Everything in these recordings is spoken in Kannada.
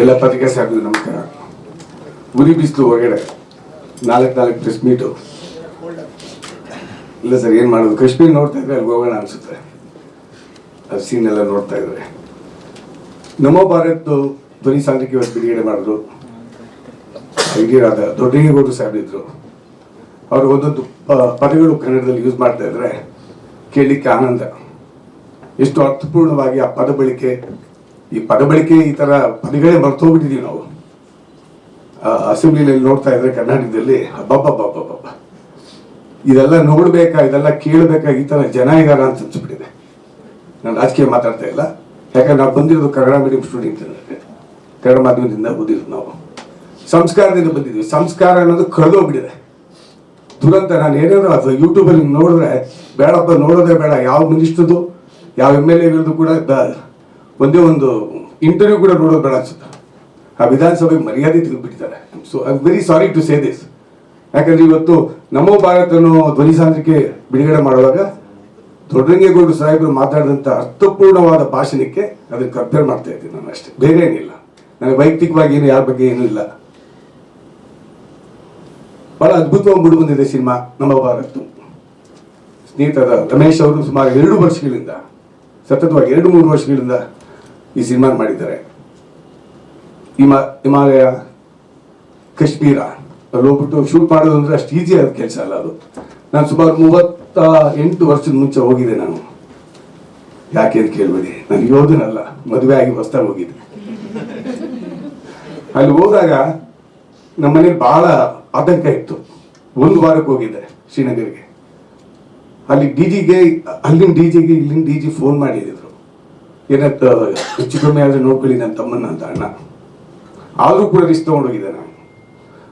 ಎಲ್ಲ ಪತ್ರಿಕಾ ಸಾಕು, ನಮಸ್ಕಾರ. ಉರಿ ಬಿಸಿಲು ಹೊರಗಡೆ. ನಾಲ್ಕು ನಾಲ್ಕು ಪ್ರೆಸ್ ಮೀಟು ಇಲ್ಲ ಸರ್, ಏನು ಮಾಡೋದು? ಕಾಶ್ಮೀರ್ ನೋಡ್ತಾ ಇದ್ರೆ ಅಲ್ಲಿ ಹೋಗೋಣ ಅನ್ಸುತ್ತೆ. ಅದು ಸೀನ್ ಎಲ್ಲ ನೋಡ್ತಾ ಇದ್ರೆ. ನಮ್ಮ ಭಾರತ್ ಧ್ವನಿ ಸಾಂದ್ರಿಕೆ ಇವತ್ತು ಬಿಡುಗಡೆ ಮಾಡಿದ್ರು. ಹಿರಿಯರಾದ ದೊಡ್ಡಗೌಡರು ಸಾಹೇಬ್ ಇದ್ರು. ಅವರು ಒಂದೊಂದು ಪದಗಳು ಕನ್ನಡದಲ್ಲಿ ಯೂಸ್ ಮಾಡ್ತಾ ಇದ್ರೆ ಕೇಳಲಿಕ್ಕೆ ಆನಂದ. ಎಷ್ಟು ಅರ್ಥಪೂರ್ಣವಾಗಿ ಆ ಪದ ಬಳಕೆ ಈ ಪದಬಳಿಕೆ ಈ ತರ ಪದಗಳೇ ಮರ್ತೋಗ್ಬಿಟ್ಟಿದೀವಿ ನಾವು. ಅಸೆಂಬ್ಲಿಯಲ್ಲಿ ನೋಡ್ತಾ ಇದ್ರೆ ಕರ್ನಾಟಕದಲ್ಲಿ ಹಬ್ಬಬ್ಬಬ್ಬಬ್ಬ ಇದೆಲ್ಲ ನೋಡ್ಬೇಕಾ, ಇದೆಲ್ಲ ಕೇಳಬೇಕಾ, ಈ ತರ ಜನ ಇದಾರ ಅಂತ ಅನ್ಸ್ಬಿಟ್ಟಿದೆ. ನಾನು ರಾಜಕೀಯ ಮಾತಾಡ್ತಾ ಇಲ್ಲ. ಯಾಕಂದ್ರೆ ನಾವು ಬಂದಿರೋದು ಕನ್ನಡ ಮೀಡಿಯಂ ಸ್ಟೂಡೆಂಟ್ ಕನ್ನಡ ಮಾಧ್ಯಮದಿಂದ ಓದಿರೋದು ನಾವು. ಸಂಸ್ಕಾರದಿಂದ ಬಂದಿದ್ವಿ ಸಂಸ್ಕಾರ ಅನ್ನೋದು ಕಳೆದೋಗ್ಬಿಟ್ಟಿದೆ. ದುರಂತ. ನಾನು ಏನಾದ್ರು ಅದು ಯೂಟ್ಯೂಬಲ್ಲಿ ನೋಡಿದ್ರೆ, ಬೇಡಪ್ಪ, ನೋಡೋದೇ ಬೇಡ. ಯಾವ ಮಿನಿಸ್ಟ್ರದು ಯಾವ ಎಂ ಎಲ್ ಎಗಳದ್ದು ಕೂಡ ಒಂದೇ ಒಂದು ಇಂಟರ್ವ್ಯೂ ಕೂಡ ನೋಡೋದು ಬೇಡ ಅನ್ಸುತ್ತೆ. ಆ ವಿಧಾನಸಭೆಗೆ ಮರ್ಯಾದೆ ತೆಗೆದುಬಿಟ್ಟಿದ್ದಾರೆ. So I very sorry to say this ಯಾಕಂದ್ರೆ ಇವತ್ತು ನಮೋ ಭಾರತ ಅನ್ನೋ ಧ್ವನಿ ಸಾಂದ್ರಿಕೆ ಬಿಡುಗಡೆ ಮಾಡುವಾಗ ದೊಡ್ಡರಂಗೇಗೌಡರು ಸಾಹೇಬರು ಮಾತಾಡಿದಂಥ ಅರ್ಥಪೂರ್ಣವಾದ ಭಾಷಣಕ್ಕೆ ಅದನ್ನು ಕಂಪೇರ್ ಮಾಡ್ತಾ ಇದ್ದೀನಿ ನಾನು ಅಷ್ಟೇ. ಬೇರೆ ಏನಿಲ್ಲ. ನನಗೆ ವೈಯಕ್ತಿಕವಾಗಿ ಏನು, ಯಾರ ಬಗ್ಗೆ ಏನೂ ಇಲ್ಲ. ಬಹಳ ಅದ್ಭುತವಾಗಿ ಮೂಡಿ ಬಂದಿದೆ ಸಿನಿಮಾ ನಮ್ಮ ಭಾರತ. ಸ್ನೇಹಿತರ ರಮೇಶ್ ಅವರು ಸುಮಾರು ಎರಡು ವರ್ಷಗಳಿಂದ, ಸತತವಾಗಿ ಎರಡು ಮೂರು ವರ್ಷಗಳಿಂದ ಈ ಸಿನಿಮಾ ಮಾಡಿದ್ದಾರೆ. ಹಿಮ, ಹಿಮಾಲಯ, ಕಾಶ್ಮೀರ, ಅಲ್ಲಿ ಹೋಗ್ಬಿಟ್ಟು ಶೂಟ್ ಮಾಡೋದು ಅಂದ್ರೆ ಅಷ್ಟು ಈಸಿ ಆದ ಕೆಲಸ ಅಲ್ಲ ಅದು. ನಾನು ಸುಮಾರು ಮೂವತ್ತ ಎಂಟು ವರ್ಷದ ಮುಂಚೆ ಹೋಗಿದ್ದೆ ನಾನು. ಯಾಕೆ ಅಂತ ಕೇಳಬೇಡಿ. ನನಗೆ ಯೋಧನಲ್ಲ, ಮದುವೆ ಆಗಿ ಹೊಸ್ದಾಗಿ ಹೋಗಿದ್ದೆ. ಅಲ್ಲಿ ಹೋದಾಗ ನಮ್ಮ ಮನೇಲಿ ಬಹಳ ಆತಂಕ ಇತ್ತು. ಒಂದು ವಾರಕ್ಕೆ ಹೋಗಿದ್ದೆ ಶ್ರೀನಗರ್ಗೆ. ಅಲ್ಲಿ ಡಿ ಜಿಗೆ, ಅಲ್ಲಿನ ಡಿ ಜಿಗೆ ಇಲ್ಲಿನ ಡಿ ಜಿ ಫೋನ್ ಮಾಡಿದ್ರು ಏನಂತ, ಹೆಚ್ಚು ಕಮ್ಮಿ ಆದ್ರೆ ನೋಡ್ಕೊಳ್ಳಿ ನನ್ನ ತಮ್ಮನ್ನ ಅಂತ ಅಣ್ಣ. ಆದರೂ ಕೂಡ ರಿಸ್ಕ್ ತಗೊಂಡೋಗಿದ್ದಾನೆ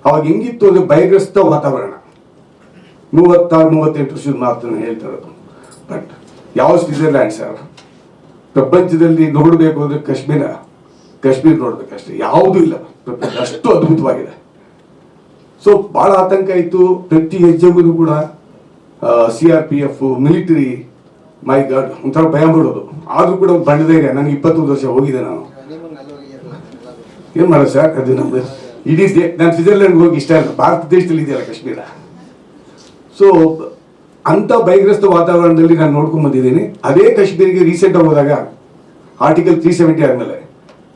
ಅವಾಗ ಹೆಂಗಿತ್ತು ಅಂದ್ರೆ ಭಯಗ್ರಸ್ತ ವಾತಾವರಣ. ಮೂವತ್ತಾರು, ಮೂವತ್ತೆಂಟು ವರ್ಷದ ಮಾತು ಹೇಳ್ತಾ ಬಟ್ ಯಾವ ಸ್ವಿಟ್ಜರ್ಲ್ಯಾಂಡ್ ಸರ್? ಪ್ರಪಂಚದಲ್ಲಿ ನೋಡಬೇಕು ಅಂದ್ರೆ ಕಾಶ್ಮೀರ. ಕಾಶ್ಮೀರ ನೋಡ್ಬೇಕಷ್ಟೇ ಯಾವುದೂ ಇಲ್ಲ. ಪ್ರಪಂಚ ಅಷ್ಟು ಅದ್ಭುತವಾಗಿದೆ. ಸೊ ಬಹಳ ಆತಂಕ ಇತ್ತು. ಪ್ರತಿ ಹೆಜ್ಜೆಗೂ ಕೂಡ C R P F military my god ಒಂಥರ ಭಯ ಬಿಡೋದು ಆದ್ರೂ ಕೂಡ ಬಂಡ ಧೈರ್ಯ. ನನಗೆ ಇಪ್ಪತ್ತೊಂದು ವರ್ಷ ಹೋಗಿದೆ ನಾನು. ಏನು ಮಾಡೋದು ಸರ್? ಅದು ನಮ್ದು ಇಡೀ ದೇ ನಾನು ಸ್ವಿಟ್ಜರ್ಲೆಂಡ್ ಹೋಗಿ ಇಷ್ಟ ಇಲ್ಲ. ಭಾರತ ದೇಶದಲ್ಲಿ ಇದೆಯಲ್ಲ ಕಾಶ್ಮೀರ. ಸೊ ಅಂಥ ಭಯಗ್ರಸ್ತ ವಾತಾವರಣದಲ್ಲಿ ನಾನು ನೋಡ್ಕೊಂಡ್ ಬಂದಿದ್ದೀನಿ. ಅದೇ ಕಾಶ್ಮೀರಿಗೆ ರೀಸೆಂಟಾಗಿ ಹೋದಾಗ ಆರ್ಟಿಕಲ್ ತ್ರೀ ಸೆವೆಂಟಿ ಆದಮೇಲೆ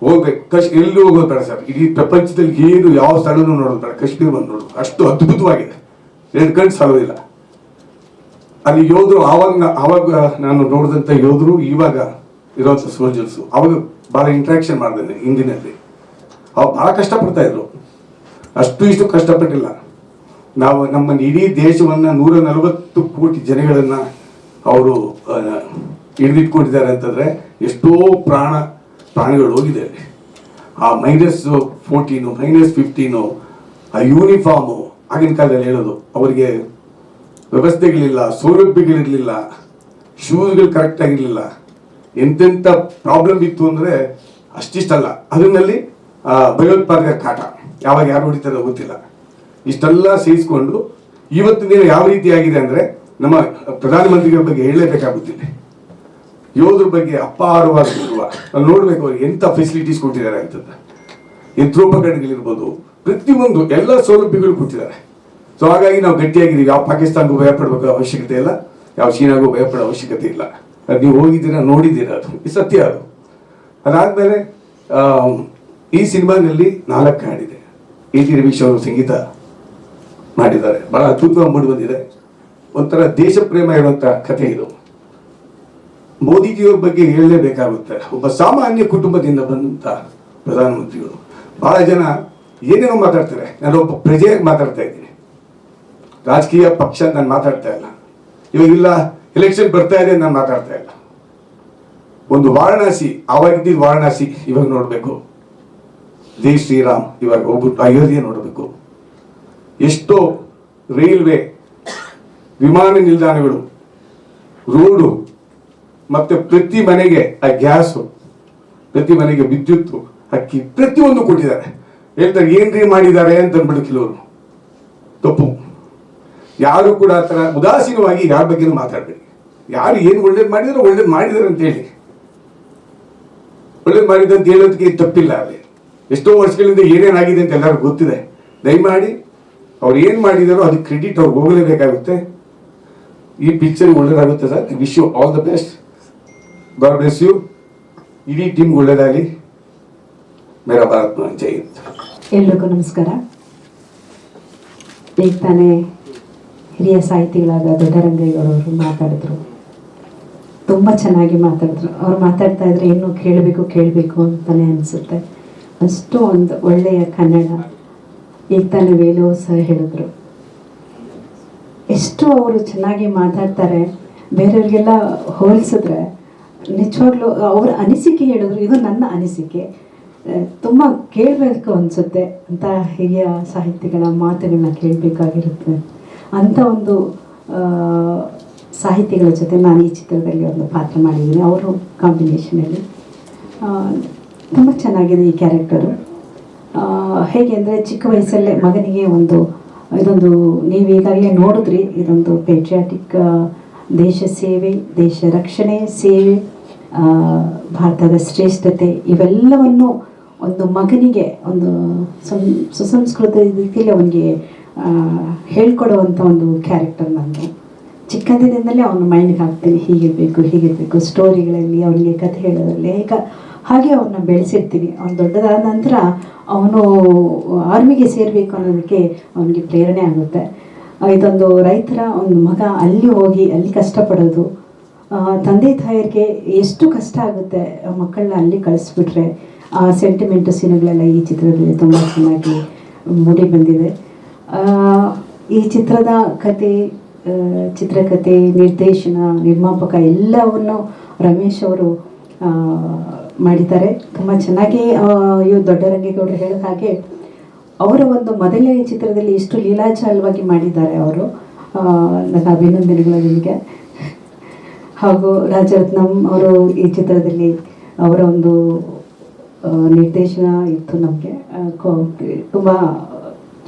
ಹೋಗ್ಬೇಕು. ಕಶ್ ಎಲ್ಲೂ ಹೋಗೋದು ಬೇಡ ಸರ್. ಇಡೀ ಪ್ರಪಂಚದಲ್ಲಿ ಏನು ಯಾವ ಸ್ಥಳನೂ ನೋಡೋದು ಬೇಡ. ಕಾಶ್ಮೀರ ಬಂದು ನೋಡೋದು ಅಷ್ಟು ಅದ್ಭುತವಾಗಿದೆ. ಎರಡು ಕಣ್ಣು ಸಾಲೋದಿಲ್ಲ. ಅಲ್ಲಿ ಯೋಧರು ಆವಾಗ ಅವಾಗ ನಾನು ನೋಡಿದಂಥ ಯೋಧರು ಇವಾಗ ಇರೋಂಥ ಸೋಲ್ಜರ್ಸು ಅವಾಗ ಭಾಳ ಇಂಟ್ರಾಕ್ಷನ್ ಮಾಡಿದೆ ಹಿಂದಿನಲ್ಲಿ. ಅವಾಗ ಭಾಳ ಕಷ್ಟಪಡ್ತಾ ಇದ್ರು. ಅಷ್ಟು ಇಷ್ಟು ಕಷ್ಟಪಟ್ಟಿಲ್ಲ. ನಾವು ನಮ್ಮ ಇಡೀ ದೇಶವನ್ನ ನೂರ ನಲವತ್ತು ಕೋಟಿ ಜನಗಳನ್ನ ಅವರು ಹಿಡಿದಿಟ್ಕೊಂಡಿದ್ದಾರೆ ಅಂತಂದ್ರೆ ಎಷ್ಟೋ ಪ್ರಾಣ, ಪ್ರಾಣಿಗಳು ಹೋಗಿದೆ. ಆ ಮೈನಸ್ ಫೋರ್ಟೀನು ಮೈನಸ್ ಫಿಫ್ಟೀನು ಆ ಯೂನಿಫಾರ್ಮು ಆಗಿನ ಕಾಲದಲ್ಲಿ ಹೇಳೋದು, ಅವರಿಗೆ ವ್ಯವಸ್ಥೆಗಳಿಲ್ಲ ಸೌಲಭ್ಯಗಳಿರಲಿಲ್ಲ ಶೂಸ್ಗಳು ಕರೆಕ್ಟ್ ಆಗಿರಲಿಲ್ಲ. ಎಂತೆಂಥ ಪ್ರಾಬ್ಲಮ್ ಇತ್ತು ಅಂದರೆ ಅಷ್ಟಿಷ್ಟಲ್ಲ. ಅದರಲ್ಲಿ ಆ, ಭಯೋತ್ಪಾದಕ ಕಾಟ. ಯಾವಾಗ ಯಾರು ಹೊಡಿತಾರೆ ಗೊತ್ತಿಲ್ಲ. ಇಷ್ಟೆಲ್ಲ ಸೇರಿಸ್ಕೊಂಡು ಇವತ್ತಿನ ದಿನ ಯಾವ ರೀತಿ ಆಗಿದೆ ಅಂದರೆ ನಮ್ಮ ಪ್ರಧಾನಮಂತ್ರಿಗಳ ಬಗ್ಗೆ ಹೇಳಲೇಬೇಕಾಗುತ್ತಿಲ್ಲ ಯೋಧರ ಬಗ್ಗೆ ಅಪಾರವಾದ ನಾವು ನೋಡಬೇಕು ನೋಡ್ಬೇಕು ಅವ್ರಿಗೆ ಎಂಥ ಫೆಸಿಲಿಟೀಸ್ ಕೊಟ್ಟಿದ್ದಾರೆ ಅಂತದ್ದು. ಯಂತ್ರೋಪಕರಣಗಳಿರ್ಬೋದು ಪ್ರತಿಯೊಂದು ಎಲ್ಲ ಸೌಲಭ್ಯಗಳು ಕೊಟ್ಟಿದ್ದಾರೆ. ಸೊ ಹಾಗಾಗಿ ನಾವು ಗಟ್ಟಿಯಾಗಿದ್ದೀವಿ ಯಾವ ಪಾಕಿಸ್ತಾನ್ಗೂ ಭಯಪಡಬೇಕು ಅವಶ್ಯಕತೆ ಇಲ್ಲ, ಯಾವ ಚೀನಾಗೂ ಭಯಪಡೋ ಅವಶ್ಯಕತೆ ಇಲ್ಲ. ಅದು ನೀವು ಹೋಗಿದ್ದೀರಾ, ನೋಡಿದ್ದೀರಾ, ಅದು ಸತ್ಯ ಅದು. ಅದಾದ್ಮೇಲೆ ಈ ಸಿನಿಮಾನಲ್ಲಿ ನಾಲ್ಕು ಹಾಡಿದೆ ಎ ಟಿ ರಮೇಶ್ ಅವರು ಸಂಗೀತ ಮಾಡಿದ್ದಾರೆ. ಬಹಳ ಅದ್ಭುತವಾಗಿ ಮೂಡಿ ಬಂದಿದೆ. ಒಂಥರ ದೇಶ ಪ್ರೇಮ ಇರುವಂತ ಕಥೆ ಇದು. ಮೋದಿಜಿಯವ್ರ ಬಗ್ಗೆ ಹೇಳಲೇಬೇಕಾಗುತ್ತೆ. ಒಬ್ಬ ಸಾಮಾನ್ಯ ಕುಟುಂಬದಿಂದ ಬಂದಂತ ಪ್ರಧಾನಮಂತ್ರಿಗಳು. ಬಹಳ ಜನ ಏನೇನೋ ಮಾತಾಡ್ತಾರೆ. ನಾನು ಒಬ್ಬ ಪ್ರಜೆಯಾಗಿ ಮಾತಾಡ್ತಾ ಇದ್ದೀನಿ. ರಾಜಕೀಯ ಪಕ್ಷ ನಾನು ಮಾತಾಡ್ತಾ ಇಲ್ಲ. ಇವಾಗ ಇಲ್ಲ ಎಲೆಕ್ಷನ್ ಬರ್ತಾ ಇದೆ, ನಾನು ಮಾತಾಡ್ತಾ ಇಲ್ಲ. ಒಂದು ವಾರಣಾಸಿ, ಆವಾಗಿದ್ದ ವಾರಣಾಸಿ ಇವಾಗ ನೋಡಬೇಕು. ಜೈ ಶ್ರೀರಾಮ್, ಇವಾಗ ಹೋಗ್ಬಿಟ್ಟು ಅಯೋಧ್ಯೆ ನೋಡಬೇಕು. ಎಷ್ಟೋ ರೈಲ್ವೆ, ವಿಮಾನ ನಿಲ್ದಾಣಗಳು, ರೋಡು, ಮತ್ತೆ ಪ್ರತಿ ಮನೆಗೆ ಆ ಗ್ಯಾಸು, ಪ್ರತಿ ಮನೆಗೆ ವಿದ್ಯುತ್, ಅಕ್ಕಿ ಪ್ರತಿಯೊಂದು ಕೊಟ್ಟಿದ್ದಾರೆ. ಹೇಳ್ತಾರೆ, ಏನ್ರಿ ಮಾಡಿದ್ದಾರೆ ಅಂತ ಅಂದ್ಬಿಡ್ತಿಲ್ಲ ತಪ್ಪು. ಯಾರು ಕೂಡ ಆ ಥರ ಉದಾಸೀನವಾಗಿ ಯಾರ ಬಗ್ಗೆನೂ ಮಾತಾಡಬೇಡಿ. ಯಾರು ಏನು ಒಳ್ಳೇದು ಮಾಡಿದ್ರು ಒಳ್ಳೇದು ಮಾಡಿದಾರೆ ಅಂತ ಹೇಳಿ. ಒಳ್ಳೇದು ಮಾಡಿದೆ ಅಂತ ಹೇಳೋದಕ್ಕೆ ತಪ್ಪಿಲ್ಲ ಅಲ್ಲಿ. ಎಷ್ಟೋ ವರ್ಷಗಳಿಂದ ಏನೇನಾಗಿದೆ ಅಂತ ಎಲ್ಲರಿಗೂ ಗೊತ್ತಿದೆ. ದಯಮಾಡಿ ಅವ್ರು ಏನು ಮಾಡಿದಾರೋ ಅದಕ್ಕೆ ಕ್ರೆಡಿಟ್ ಅವ್ರಿಗೆ ಹೋಗಲೇಬೇಕಾಗುತ್ತೆ. ಈ ಪಿಕ್ಚರ್ ಒಳ್ಳೇದಾಗುತ್ತೆ sir. Wish you all the best god bless you ಇಡೀ ಟೀಮ್ ಒಳ್ಳೇದಾಗಲಿ. ಮೇರಾ ಭಾರತ್ ಜೈ. ಎಲ್ರಿಗೂ ನಮಸ್ಕಾರ. ಈಗ ತಾನೇ ಹಿರಿಯ ಸಾಹಿತಿಗಳಾದ ದೊಡ್ಡರಂಗಯ್ಯವರು ಮಾತಾಡಿದ್ರು. ತುಂಬ ಚೆನ್ನಾಗಿ ಮಾತಾಡಿದ್ರು. ಅವ್ರು ಮಾತಾಡ್ತಾ ಇದ್ರೆ ಇನ್ನೂ ಕೇಳಬೇಕು ಕೇಳಬೇಕು ಅಂತಾನೆ ಅನಿಸುತ್ತೆ. ಅಷ್ಟು ಒಂದು ಒಳ್ಳೆಯ ಕನ್ನಡ ಈಗ ತಾನೇ ವೇಲು ಸಹ ಹೇಳಿದ್ರು. ಎಷ್ಟು ಅವರು ಚೆನ್ನಾಗಿ ಮಾತಾಡ್ತಾರೆ, ಬೇರೆಯವ್ರಿಗೆಲ್ಲ ಹೋಲಿಸಿದ್ರೆ ನಿಜವಾಗ್ಲೂ ಅವ್ರ ಅನಿಸಿಕೆ ಹೇಳಿದ್ರು. ಇದು ನನ್ನ ಅನಿಸಿಕೆ. ತುಂಬ ಕೇಳಬೇಕು ಅನಿಸುತ್ತೆ ಅಂತ ಹಿರಿಯ ಸಾಹಿತಿಗಳ ಮಾತುಗಳನ್ನ ಕೇಳಬೇಕಾಗಿರುತ್ತೆ. ಅಂಥ ಒಂದು ಸಾಹಿತಿಗಳ ಜೊತೆ ನಾನು ಈ ಚಿತ್ರದಲ್ಲಿ ಒಂದು ಪಾತ್ರ ಮಾಡಿದ್ದೀನಿ. ಅವರು ಕಾಂಬಿನೇಷನಲ್ಲಿ ತುಂಬ ಚೆನ್ನಾಗಿದೆ ಈ ಕ್ಯಾರೆಕ್ಟರು ಹೇಗೆ ಅಂದರೆ ಚಿಕ್ಕ ವಯಸ್ಸಲ್ಲೇ ಮಗನಿಗೆ ಒಂದು, ಇದೊಂದು, ನೀವು ಈಗಾಗಲೇ ನೋಡಿದ್ರಿ, ಇದೊಂದು ಪೇಟ್ರಿಯಾಟಿಕ್ ದೇಶ ಸೇವೆ, ದೇಶ ರಕ್ಷಣೆ, ಸೇವೆ ಭಾರತದ ಶ್ರೇಷ್ಠತೆ ಇವೆಲ್ಲವನ್ನು ಒಂದು ಮಗನಿಗೆ, ಒಂದು ಸುಸಂಸ್ಕೃತ ರೀತಿಯಲ್ಲಿ ಅವನಿಗೆ ಹೇಳ್ಕೊಡುವಂಥ ಒಂದು ಕ್ಯಾರೆಕ್ಟರ್ ನಾನು ಚಿಕ್ಕಂದಿನಿಂದಲೇ ಅವನ ಮೈಂಡ್ಗೆ ಹಾಕ್ತೀನಿ, ಹೀಗಿರಬೇಕು ಹೀಗಿರಬೇಕು. ಸ್ಟೋರಿಗಳಲ್ಲಿ ಅವನಿಗೆ ಕಥೆ ಹೇಳೋದ್ರಲ್ಲಿ ಹೇಗೆ ಹಾಗೆ ಅವನ್ನ ಬೆಳೆಸಿರ್ತೀನಿ. ಅವ್ನು ದೊಡ್ಡದಾದ ನಂತರ ಅವನು ಆರ್ಮಿಗೆ ಸೇರಬೇಕು ಅನ್ನೋದಕ್ಕೆ ಅವನಿಗೆ ಪ್ರೇರಣೆ ಆಗುತ್ತೆ. ಇದೊಂದು ರೈತರ ಒಂದು ಮಗ ಅಲ್ಲಿ ಹೋಗಿ, ಅಲ್ಲಿ ಕಷ್ಟಪಡೋದು. ತಂದೆ ತಾಯಿಯರಿಗೆ ಎಷ್ಟು ಕಷ್ಟ ಆಗುತ್ತೆ ಮಕ್ಕಳನ್ನ ಅಲ್ಲಿ ಕಳಿಸ್ಬಿಟ್ರೆ. ಆ ಸೆಂಟಿಮೆಂಟ್ ಸೀನುಗಳೆಲ್ಲ ಈ ಚಿತ್ರದಲ್ಲಿ ತುಂಬ ಚೆನ್ನಾಗಿ ಮೂಡಿ ಬಂದಿದೆ. ಈ ಚಿತ್ರದ ಕತೆ ಚಿತ್ರಕತೆ ನಿರ್ದೇಶನ ನಿರ್ಮಾಪಕ ಎಲ್ಲವನ್ನು ರಮೇಶ್ ಅವರು ಮಾಡಿದ್ದಾರೆ. ತುಂಬ ಚೆನ್ನಾಗಿ ಆ, ಇವ್ರು ದೊಡ್ಡರಂಗೇಗೌಡರು ಹೇಳಿದ ಹಾಗೆ ಅವರ ಒಂದು ಮೊದಲನೇ ಚಿತ್ರದಲ್ಲಿ ಇಷ್ಟು ಲೀಲಾಚಾಲವಾಗಿ ಮಾಡಿದ್ದಾರೆ ಅವರು. ನನ್ನ ಅಭಿನಂದನೆಗಳು ನಿಮಗೆ. ಹಾಗೂ ರಾಜರತ್ನಂ ಅವರು ಈ ಚಿತ್ರದಲ್ಲಿ ಅವರ ಒಂದು ನಿರ್ದೇಶನ ಇತ್ತು ನಮಗೆ. ತುಂಬ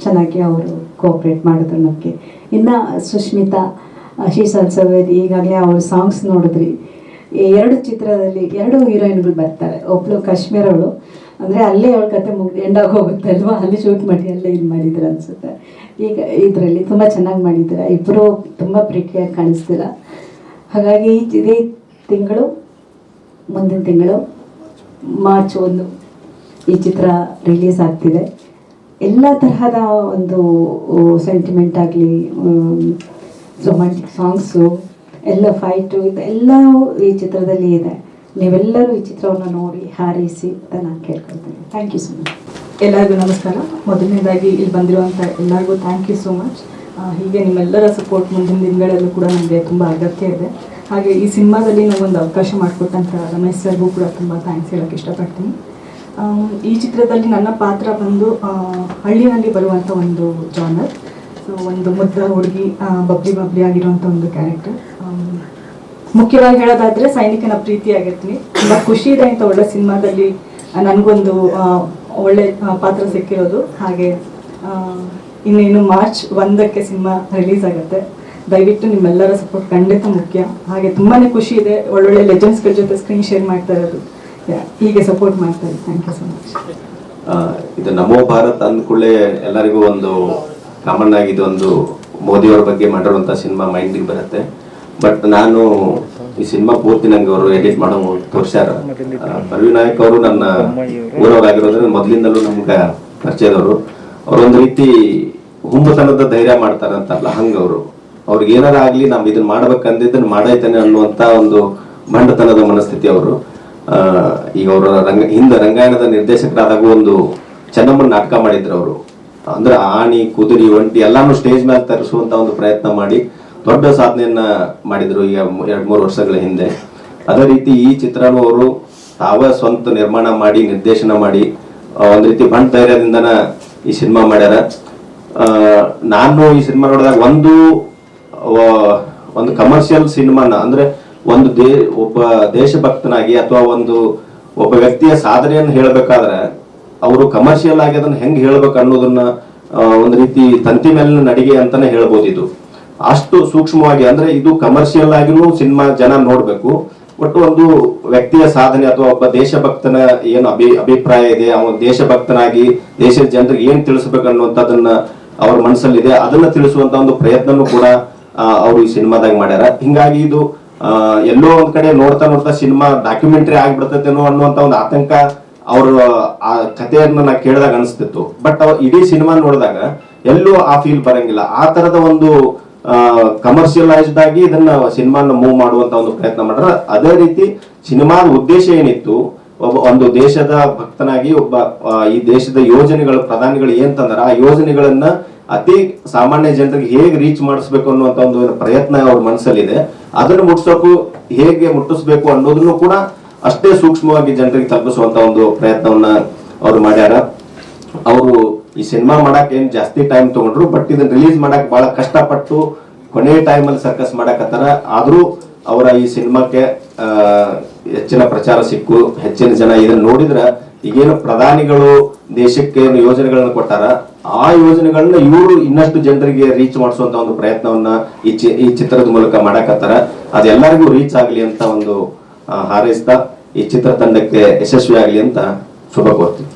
ಚೆನ್ನಾಗಿ ಅವರು ಕೋಆಪ್ರೇಟ್ ಮಾಡಿದ್ರು ನಮಗೆ. ಇನ್ನು ಸುಷ್ಮಿತಾ ಶೀಸ್ ಅಲ್ಸವೇದಿ ಈಗಾಗಲೇ ಅವ್ರ ಸಾಂಗ್ಸ್ ನೋಡಿದ್ರಿ. ಎರಡು ಚಿತ್ರದಲ್ಲಿ ಎರಡು ಹೀರೋಯಿನ್ಗಳು ಬರ್ತಾರೆ. ಒಬ್ಳು ಕಾಶ್ಮೀರ ಅವಳು ಅಂದರೆ ಅಲ್ಲೇ ಅವಳ ಕತೆ ಮುಗ್ದು ಎಂಡಾಗಿ ಹೋಗುತ್ತೆ ಅಲ್ವಾ ಅಲ್ಲಿ ಶೂಟ್ ಮಾಡಿ, ಅಲ್ಲೇ ಇದು ಮಾಡಿದ್ರು ಅನಿಸುತ್ತೆ. ಈಗ ಇದರಲ್ಲಿ ತುಂಬ ಚೆನ್ನಾಗಿ ಮಾಡಿದ್ದೀರ. ಇಬ್ಬರು ತುಂಬ ಪ್ರೀತಿಯಾಗಿ ಕಾಣಿಸ್ತೀರ ಹಾಗಾಗಿ ಇದೇ ತಿಂಗಳು, ಮುಂದಿನ ತಿಂಗಳು ಮಾರ್ಚ್ ಒಂದು ಈ ಚಿತ್ರ ರಿಲೀಸ್ ಆಗ್ತಿದೆ. ಎಲ್ಲ ತರಹದ ಒಂದು ಸೆಂಟಿಮೆಂಟ್ ಆಗಲಿ ರೊಮ್ಯಾಂಟಿಕ್ ಸಾಂಗ್ಸು ಎಲ್ಲ ಫೈಟು ಇದೆಲ್ಲವೂ ಈ ಚಿತ್ರದಲ್ಲಿ ಇದೆ. ನೀವೆಲ್ಲರೂ ಈ ಚಿತ್ರವನ್ನು ನೋಡಿ ಹಾರೈಸಿ ಅಂತ ನಾನು ಕೇಳ್ಕೊಳ್ತೀನಿ. ಥ್ಯಾಂಕ್ ಯು ಸೊ ಮಚ್ ಎಲ್ಲರಿಗೂ ನಮಸ್ಕಾರ. ಮೊದಲನೇದಾಗಿ ಇಲ್ಲಿ ಬಂದಿರುವಂಥ ಎಲ್ಲರಿಗೂ ಥ್ಯಾಂಕ್ ಯು ಸೊ ಮಚ್ ಹೀಗೆ ನಿಮ್ಮೆಲ್ಲರ ಸಪೋರ್ಟ್ ಮುಂದಿನ ದಿನಗಳಲ್ಲೂ ಕೂಡ ನನಗೆ ತುಂಬ ಅಗತ್ಯ ಇದೆ. ಹಾಗೆ ಈ ಸಿನಿಮಾದಲ್ಲಿ ನನಗೊಂದು ಅವಕಾಶ ಮಾಡಿಕೊಟ್ಟಂಥ ರಮೇಶ್ ಸರ್ಗೂ ಕೂಡ ತುಂಬ ಥ್ಯಾಂಕ್ಸ್ ಹೇಳೋಕ್ಕೆ ಇಷ್ಟಪಡ್ತೀನಿ. ಈ ಚಿತ್ರದಲ್ಲಿ ನನ್ನ ಪಾತ್ರ ಬಂದು ಹಳ್ಳಿನಲ್ಲಿ ಬರುವಂಥ ಒಂದು ಜಾನರ್ ಸೊ ಒಂದು ಮುದ್ದ ಹುಡುಗಿ ಬಬ್ಲಿ ಬಬ್ಲಿ ಆಗಿರುವಂಥ ಒಂದು ಕ್ಯಾರೆಕ್ಟರ್ ಮುಖ್ಯವಾಗಿ ಹೇಳೋದಾದ್ರೆ ಸೈನಿಕನ ಪ್ರೀತಿಯಾಗಿರ್ತೀನಿ ತುಂಬ ಖುಷಿ ಇದೆ ಅಂತ ಒಳ್ಳೆ ಸಿನಿಮಾದಲ್ಲಿ ನನಗೊಂದು ಒಳ್ಳೆ ಪಾತ್ರ ಸಿಕ್ಕಿರೋದು. ಹಾಗೆ ಇನ್ನೇನು ಮಾರ್ಚ್ ಒಂದಕ್ಕೆ ಸಿನಿಮಾ ರಿಲೀಸ್ ಆಗುತ್ತೆ. ದಯವಿಟ್ಟು ನಿಮ್ಮೆಲ್ಲರ ಸಪೋರ್ಟ್ ಖಂಡಿತ ಮುಖ್ಯ. ಹಾಗೆ ತುಂಬಾನೇ ಖುಷಿ ಇದೆ. ಒಳ್ಳೊಳ್ಳೆ ಲೆಜೆಂಡ್ಸ್ಗಳ ಜೊತೆ ಸ್ಕ್ರೀನ್ ಶೇರ್ ಮಾಡ್ತಾ ಇರೋದು. ಹೀಗೆ ಸಪೋರ್ಟ್ ಮಾಡ್ತಾರೆ ಥ್ಯಾಂಕ್ ಯು ಮಚ್ ಇದು ನಮೋ ಭಾರತ್ ಅಂದ್ಕೂಡಲೇ ಎಲ್ಲರಿಗೂ ಒಂದು ಕಾಮನ್ ಆಗಿ ಇದೊಂದು ಮೋದಿಯವರ ಬಗ್ಗೆ ಮಾಡಿರುವಂತ ಸಿನಿಮಾ ಮೈಂಡಿಗೆ ಬರುತ್ತೆ. ಬಟ್ ನಾನು ಈ ಸಿನಿಮಾ ಪೂರ್ತಿ ನಂಗೆ ಅವರು ಎಡಿಟ್ ಮಾಡೋ ತೋರ್ಸ್ಯಾರ. ಆ, ಪರ್ವಿ ನಾಯಕ್ ಅವರು ನನ್ನ ಊರವರಾಗಿರೋದ್ರೆ ಮೊದಲಿಂದಲೂ ನಮ್ಗೆ ಪರಿಚಯದವರು. ಅವರೊಂದು ರೀತಿ ಹುಂಬತನದ ಧೈರ್ಯ ಮಾಡ್ತಾರಂತಾರಲ್ಲ ಹಂಗವರು ಅವ್ರಿಗೆ ಏನಾರ ಆಗ್ಲಿ ನಾವು ಇದನ್ನ ಮಾಡ್ಬೇಕಂದಿದ್ದನ್ನ ಮಾಡೈತಾನೆ ಅನ್ನುವಂತ ಒಂದು ಮಂಡತನದ ಮನಸ್ಥಿತಿ ಅವರು. ಈಗ ಅವರ ರಂಗ ಹಿಂದೆ ರಂಗಾಯಣದ ನಿರ್ದೇಶಕರಾದಾಗ ಒಂದು ಚೆನ್ನಮ್ಮನ ನಾಟಕ ಮಾಡಿದ್ರು ಅವರು. ಅಂದ್ರೆ ಆಣಿ, ಕುದುರಿ, ಒಂಟಿ ಎಲ್ಲಾನು ಸ್ಟೇಜ್ ಮೇಲೆ ತರಿಸುವಂತ ಒಂದು ಪ್ರಯತ್ನ ಮಾಡಿ ದೊಡ್ಡ ಸಾಧನೆಯನ್ನ ಮಾಡಿದ್ರು ಈಗ ಎರಡ್ ಮೂರು ವರ್ಷಗಳ ಹಿಂದೆ. ಅದೇ ರೀತಿ ಈ ಚಿತ್ರನೂ ಅವರು ತಾವೇ ಸ್ವಂತ ನಿರ್ಮಾಣ ಮಾಡಿ, ನಿರ್ದೇಶನ ಮಾಡಿ ಒಂದ್ ರೀತಿ ಬಂಡ್ ಧೈರ್ಯದಿಂದನ ಈ ಸಿನಿಮಾ ಮಾಡ್ಯಾರ. ನಾನು ಈ ಸಿನಿಮಾ ನೋಡಿದಾಗ ಒಂದು ಒಂದು ಕಮರ್ಷಿಯಲ್ ಸಿನಿಮಾನ, ಅಂದ್ರೆ ಒಂದು ದೇ, ಒಬ್ಬ ದೇಶಭಕ್ತನಾಗಿ ಅಥವಾ ಒಂದು ಒಬ್ಬ ವ್ಯಕ್ತಿಯ ಸಾಧನೆಯನ್ನು ಹೇಳಬೇಕಾದ್ರೆ ಅವರು ಕಮರ್ಷಿಯಲ್ ಆಗಿ ಅದನ್ನ ಹೆಂಗ್ ಹೇಳ್ಬೇಕು ಅನ್ನೋದನ್ನ ಒಂದು ರೀತಿ ತಂತಿ ಮೇಲಿನ ನಡಿಗೆ ಅಂತಾನೆ ಹೇಳ್ಬೋದು ಇದು. ಅಷ್ಟು ಸೂಕ್ಷ್ಮವಾಗಿ ಅಂದ್ರೆ ಇದು ಕಮರ್ಷಿಯಲ್ ಆಗಿನೂ ಸಿನಿಮಾ ಜನ ನೋಡ್ಬೇಕು. ಒಟ್ಟು ಒಂದು ವ್ಯಕ್ತಿಯ ಸಾಧನೆ ಅಥವಾ ಒಬ್ಬ ದೇಶಭಕ್ತನ ಏನು ಅಭಿ, ಅಭಿಪ್ರಾಯ ಇದೆ, ಅವನು ದೇಶಭಕ್ತನಾಗಿ ದೇಶದ ಜನರಿಗೆ ಏನ್ ತಿಳಿಸ್ಬೇಕು ಅನ್ನುವಂಥದ್ದನ್ನ ಅವ್ರ ಮನಸ್ಸಲ್ಲಿದೆ. ಅದನ್ನ ತಿಳಿಸುವಂತ ಒಂದು ಪ್ರಯತ್ನನೂ ಕೂಡ ಅವರು ಈ ಸಿನಿಮಾದಾಗ ಮಾಡ್ಯಾರ. ಹಿಂಗಾಗಿ ಇದು ಎಲ್ಲೋ ಒಂದ್ ಕಡೆ ನೋಡ್ತಾ ನೋಡ್ತಾ ಸಿನಿಮಾ ಡಾಕ್ಯುಮೆಂಟ್ರಿ ಆಗ್ಬಿಡ್ತೈತೇನೋ ಅನ್ನುವಂತ ಒಂದು ಆತಂಕ ಅವ್ರ, ಆ ಕಥೆಯನ್ನ ನಾ ಕೇಳಿದಾಗ ಅನಿಸ್ತಿತ್ತು. ಬಟ್ ಇಡೀ ಸಿನಿಮಾ ನೋಡಿದಾಗ ಎಲ್ಲೂ ಆ ಫೀಲ್ ಬರಂಗಿಲ್ಲ. ಆ ತರದ ಒಂದು ಕಮರ್ಷಿಯಲೈಸ್ಡ್ ಆಗಿ ಇದನ್ನ ಸಿನಿಮಾನ ಮೂವ್ ಮಾಡುವಂತ ಒಂದು ಪ್ರಯತ್ನ ಮಾಡ್ರ. ಅದೇ ರೀತಿ ಸಿನಿಮಾದ ಉದ್ದೇಶ ಏನಿತ್ತು? ಒಬ್ಬ, ಒಂದು ದೇಶದ ಭಕ್ತನಾಗಿ ಒಬ್ಬ ಈ ದೇಶದ ಯೋಜನೆಗಳು, ಪ್ರಧಾನಿಗಳು ಏನ್ ತಂದಾರ ಆ ಯೋಜನೆಗಳನ್ನ ಅತಿ ಸಾಮಾನ್ಯ ಜನರಿಗೆ ಹೇಗೆ ರೀಚ್ ಮಾಡಿಸ್ಬೇಕು ಅನ್ನುವಂತ ಒಂದು ಪ್ರಯತ್ನ ಅವ್ರ ಮನಸ್ಸಲ್ಲಿದೆ ಅದನ್ನು ಮುಟ್ಸೋಕು ಹೇಗೆ ಮುಟ್ಟಿಸ್ಬೇಕು ಅನ್ನೋದನ್ನು ಕೂಡ ಅಷ್ಟೇ ಸೂಕ್ಷ್ಮವಾಗಿ ಜನರಿಗೆ ತಲುಪಿಸುವಂತ ಒಂದು ಪ್ರಯತ್ನವನ್ನ ಅವ್ರು ಮಾಡ್ಯಾರ. ಅವರು ಈ ಸಿನಿಮಾ ಮಾಡಕ್ ಏನ್ ಜಾಸ್ತಿ ಟೈಮ್ ತಗೊಂಡ್ರು ಬಟ್ ಇದನ್ನ ರಿಲೀಸ್ ಮಾಡಕ್ ಬಹಳ ಕಷ್ಟಪಟ್ಟು ಕೊನೆ ಟೈಮಲ್ಲಿ ಸರ್ಕಸ್ ಮಾಡಕತ್ತಾರ. ಆದ್ರೂ ಅವರ ಈ ಸಿನಿಮಾಕ್ಕೆ ಹೆಚ್ಚಿನ ಪ್ರಚಾರ ಸಿಕ್ಕು, ಹೆಚ್ಚಿನ ಜನ ಇದನ್ನ ನೋಡಿದ್ರ ಈಗೇನು ಪ್ರಧಾನಿಗಳು ದೇಶಕ್ಕೆ ಏನು ಯೋಜನೆಗಳನ್ನ ಕೊಟ್ಟಾರ ಆ ಯೋಜನೆಗಳನ್ನ ಇವರು ಇನ್ನಷ್ಟು ಜನರಿಗೆ ರೀಚ್ ಮಾಡಿಸುವಂತ ಒಂದು ಪ್ರಯತ್ನವನ್ನ ಈ ಈ ಚಿತ್ರದ ಮೂಲಕ ಮಾಡಕತ್ತಾರ. ಅದೆಲ್ಲರಿಗೂ ರೀಚ್ ಆಗ್ಲಿ ಅಂತ ಒಂದು ಹಾರೈಸ್ತಾ ಈ ಚಿತ್ರತಂಡಕ್ಕೆ ಯಶಸ್ವಿ ಆಗ್ಲಿ ಅಂತ ಶುಭ ಕೋರ್ತೀನಿ.